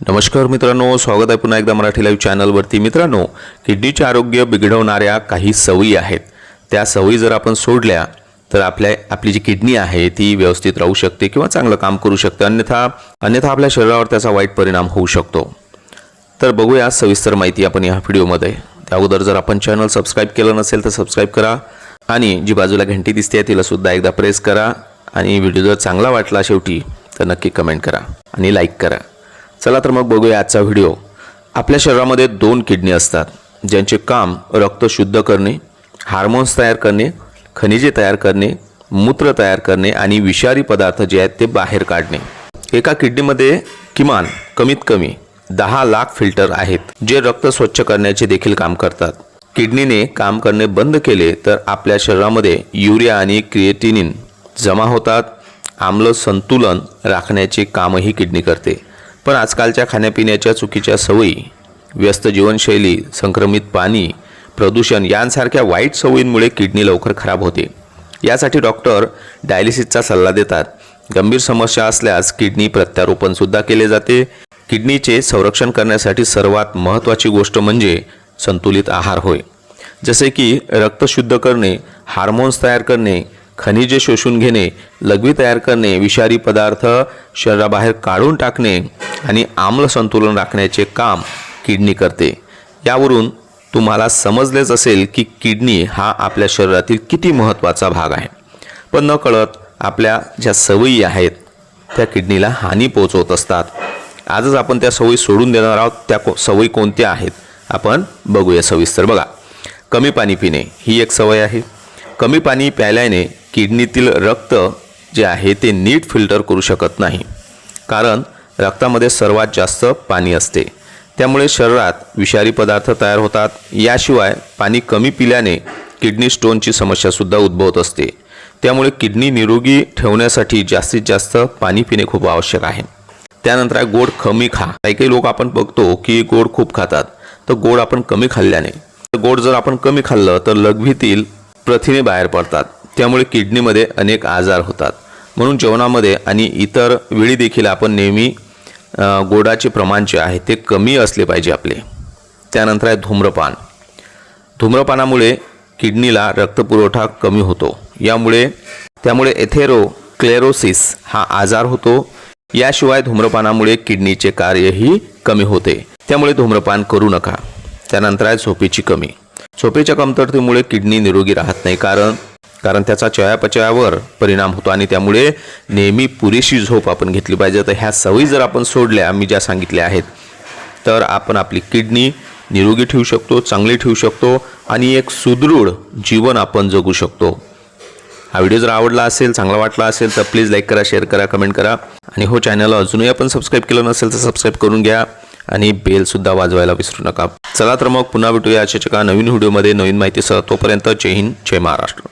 नमस्कार मित्रांनो स्वागत आहे पुन्हा एकदा मराठी लाईव्ह चॅनलवरती मित्रांनो किडनीचे आरोग्य बिघडवणाऱ्या काही सवयी आहेत. त्या सवयी जर आपण सोडल्या तर आपल्या आपली जी किडनी आहे ती व्यवस्थित राहू शकते किंवा चांगलं काम करू शकते. अन्यथा अन्यथा आपल्या शरीरावर त्याचा वाईट परिणाम होऊ शकतो. तर बघूया सविस्तर माहिती आपण या व्हिडिओमध्ये. त्या अगोदर जर आपण चॅनल सबस्क्राईब केलं नसेल तर सबस्क्राईब करा. आणि जी बाजूला घंटी दिसते तिला सुद्धा एकदा प्रेस करा. आणि व्हिडिओ जर चांगला वाटला शेवटी तर नक्की कमेंट करा. आणि लाईक करा. चला तर मग बघूया आजचा व्हिडिओ. आपल्या शरीरामध्ये दोन किडनी असतात ज्यांचे काम रक्त शुद्ध करणे हार्मोन्स तयार करणे खनिजे तयार करणे मूत्र तयार करणे आणि विषारी पदार्थ जे आहेत ते बाहेर काढणे. एका किडनीमध्ये किमान कमीत कमी दहा लाख फिल्टर आहेत जे रक्त स्वच्छ करण्याचे देखील काम करतात. किडनीने काम करणे बंद केले तर आपल्या शरीरामध्ये युरिया आणि क्रिएटिनिन जमा होतात आम्ल संतुलन राखण्याचे कामही किडनी करते. पण आजकालच्या खाण्यापिण्याच्या चुकीच्या सवयी व्यस्त जीवनशैली संक्रमित पाणी प्रदूषण यांसारख्या वाईट सवयींमुळे किडनी लवकर खराब होते. यासाठी डॉक्टर डायलिसिसचा सल्ला देतात. गंभीर समस्या असल्यास किडनी प्रत्यारोपणसुद्धा केले जाते. किडनीचे संरक्षण करण्यासाठी सर्वात महत्त्वाची गोष्ट म्हणजे संतुलित आहार होय. जसे की रक्त शुद्ध करणे हार्मोन्स तयार करणे खनिजे शोषून घेणे लघवी तयार करणे विषारी पदार्थ शरीराबाहेर काढून टाकणे आणि आम्ल संतुलन राखण्याचे काम किडनी करते. यावरून तुम्हाला समजलेच असेल की किडनी हा आपल्या शरीरातील किती महत्त्वाचा भाग आहे. पण न कळत आपल्या ज्या सवयी आहेत त्या किडनीला हानी पोचवत असतात. आजच आपण त्या सवयी सोडून देणार आहोत. त्या को सवयी कोणत्या आहेत आपण बघूया सविस्तर बघा. कमी पाणी पिणे ही एक सवय आहे. कमी पाणी प्यायल्याने किडनीतील रक्त जे आहे ते नीट फिल्टर करू शकत नाही. कारण रक्तामध्ये सर्वात जास्त पाणी असते. त्यामुळे शरीरात विषारी पदार्थ तयार होतात. याशिवाय पाणी कमी पिल्याने किडनी स्टोनची समस्यासुद्धा उद्भवत असते. त्यामुळे किडनी निरोगी ठेवण्यासाठी जास्तीत जास्त पाणी पिणे खूप आवश्यक आहे. त्यानंतर आहे गोड कमी खा. काही काही लोक आपण बघतो की गोड खूप खातात. तर गोड आपण कमी खाल्ल्याने. तर गोड जर आपण कमी खाल्लं तर लघवीतील प्रथिने बाहेर पडतात. त्यामुळे किडनीमध्ये अनेक आजार होतात. म्हणून जेवणामध्ये आणि इतर वेळी देखील आपण नेहमी गोडाचे प्रमाण जे आहे ते कमी असले पाहिजे आपले. त्यानंतर आहे धूम्रपान. धूम्रपानामुळे किडनीला रक्तपुरवठा कमी होतो. यामुळे त्यामुळे एथेरो क्लेरोसिस हा आजार होतो. याशिवाय धूम्रपानामुळे किडनीचे कार्यही कमी होते. त्यामुळे धूम्रपान करू नका. त्यानंतर आहे झोपेची कमी. झोपेच्या कमतरतेमुळे किडनी निरोगी राहत नाही. कारण कारण त्याचा चयापचयावर परिणाम होतो आणि त्यामुळे नेहमी पुरेशी झोप आपण घेतली पाहिजे. तर ह्या सवयी जर आपण सोडल्या मी ज्या सांगितल्या आहेत तर आपण आपली किडनी निरोगी ठेवू शकतो चांगली ठेवू शकतो आणि एक सुदृढ जीवन आपण जगू शकतो. हा व्हिडिओ जर आवडला असेल चांगला वाटला असेल तर प्लीज लाईक करा शेअर करा कमेंट करा. आणि हो चॅनल अजूनही आपण सबस्क्राईब केलं नसेल तर सबस्क्राईब करून घ्या आणि बेलसुद्धा वाजवायला विसरू नका. चला तर मग पुन्हा भेटूया. अशाच एका नवीन व्हिडिओमध्ये नवीन माहितीसह. तोपर्यंत जय हिंद जय महाराष्ट्र.